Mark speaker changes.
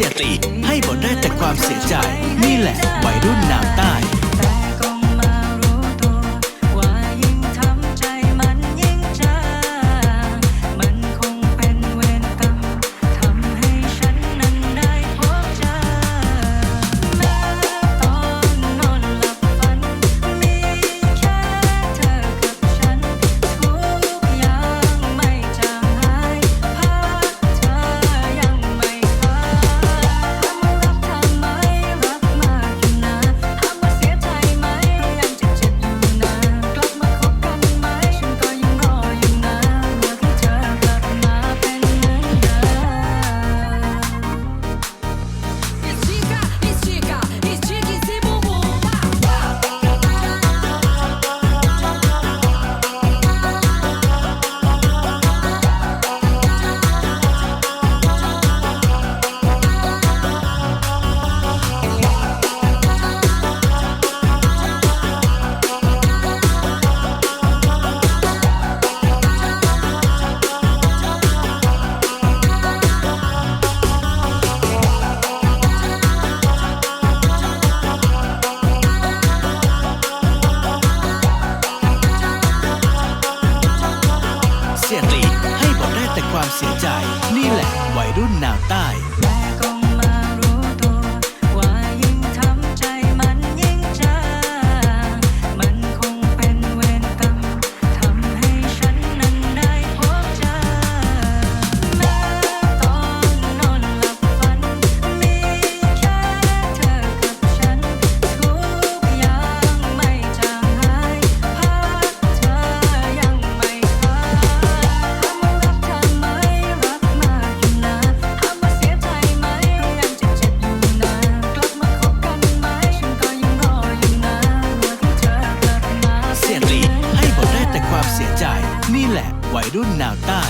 Speaker 1: สียตี
Speaker 2: ให้หมด
Speaker 1: ได้แต่ความเสียใจ นี่แหละวัยรุ่นนามใต้
Speaker 2: I'm sick. เสียใจ นี่แหละวัยรุ่น
Speaker 1: แนวใต้